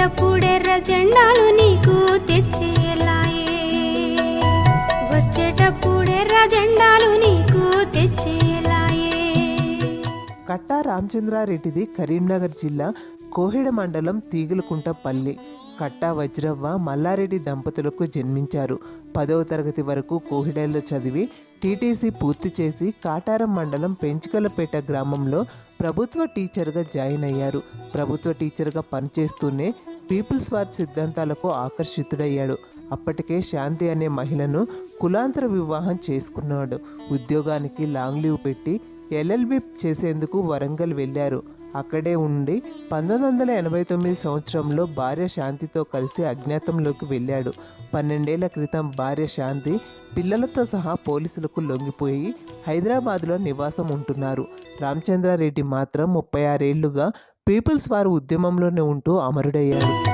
వచ్చేటప్పుడెర్ర జెండాలు నీకు తెచ్చేలాయే. వచ్చేటప్పుడెర్ర జెండాలు నీకు తెచ్చేలాయే. కట్టా రామచంద్రారెడ్డిది కరీంనగర్ జిల్లా కోహిడ మండలం తీగులకుంటపల్లి. కట్టా వజ్రవ్వ మల్లారెడ్డి దంపతులకు జన్మించారు. పదవ తరగతి వరకు కోహిడల్లో చదివి టీటీసీ పూర్తి చేసి కాటారం మండలం పెంచుకలపేట గ్రామంలో ప్రభుత్వ టీచర్గా జాయిన్ అయ్యారు. ప్రభుత్వ టీచర్గా పనిచేస్తూనే పీపుల్స్ వార్ సిద్ధాంతాలకు ఆకర్షితుడయ్యాడు. అప్పటికే శాంతి అనే మహిళను కులాంతర వివాహం చేసుకున్నాడు. ఉద్యోగానికి లాంగ్ లీవ్ పెట్టి ఎల్ఎల్బి చేసేందుకు వరంగల్ వెళ్ళారు. అక్కడే ఉండి పంతొమ్మిది వందల ఎనభై తొమ్మిది సంవత్సరంలో భార్య శాంతితో కలిసి అజ్ఞాతంలోకి వెళ్ళాడు. పన్నెండేళ్ళ క్రితం భార్య శాంతి పిల్లలతో సహా పోలీసులకు లొంగిపోయి హైదరాబాద్లో నివాసం ఉంటున్నారు. రామచంద్రారెడ్డి మాత్రం ముప్పై ఆరేళ్ళుగా పీపుల్స్ వారు ఉద్యమంలోనే ఉంటూ అమరుడయ్యాడు.